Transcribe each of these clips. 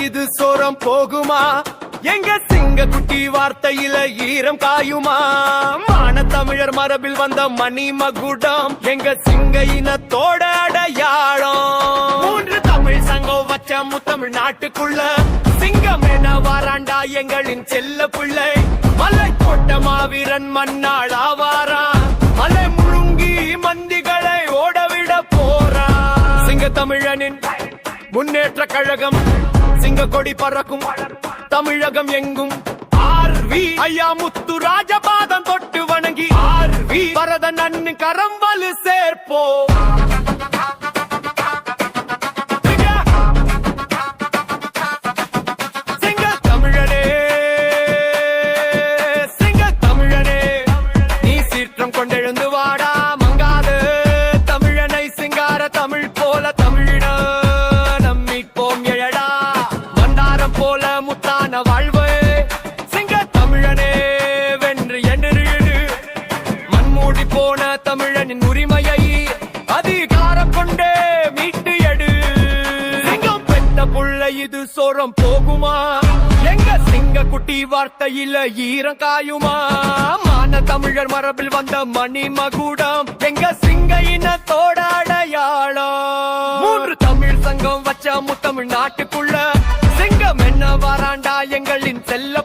இது சோரம் போகுமா? எங்க சிங்க குட்டி வார்த்தையில ஈரம் காயுமா? மான தமிழர் மரபில் வந்த மணி மகுடம் எங்க சிங்க இனத்தோட அடையாளம்? மூன்று வச்ச முத்தமிழ் நாட்டுக்குள்ள சிங்கம் என வாராண்டா எங்களின் செல்ல பிள்ளை. மலை கொட்ட மாவீரன் மண்ணாள் ஆவாரா. மலை முழுங்கி மந்திகளை ஓடவிட போறா. சிங்க தமிழனின் முன்னேற்ற கழகம் சிங்க கொடி பறக்கும். தமிழகம் எங்கும் ஆர்வி. ஐயா முத்து ராஜபாதம் தொட்டு வணங்கி ஆர்வி. பரத நன்னு கரம்பலு சேர்ப்போ இது சோரம் போகுமா? எங்க சிங்க குட்டி வார்த்தையில ஈரம் காயுமா? மான தமிழர் மரபில் வந்த மணி மகுடம் எங்க சிங்க இனத்தோட அடையாளம் மூன்று தமிழ் சங்கம் வச்ச முத்தமிழ் நாட்டுக்குள்ள சிங்கம் என்ன வாராண்டா எங்களின் செல்ல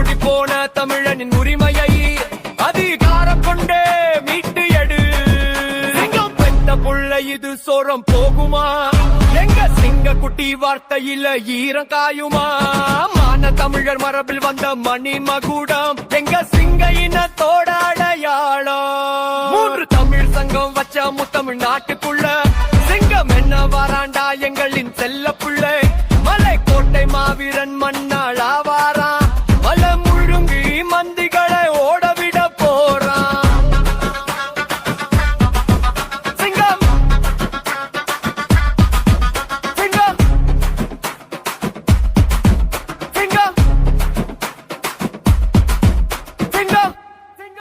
மண்மூடி போன தமிழனின் உரிமையை அதிகாரம் கொண்டே மீட்டு எடு. சிங்கம் பெத்த புள்ள இது சோரம் போகுமா? எங்க சிங்க குட்டி வார்த்தையில ஈரம் காயுமா? மான தமிழர் மரபில் வந்த மணி மகுடம் எங்க சிங்க இனத்தோட அடையாளம்? மூன்று தமிழ் சங்கம் வச்ச முத்தமிழ் நாட்டுக்குள்ள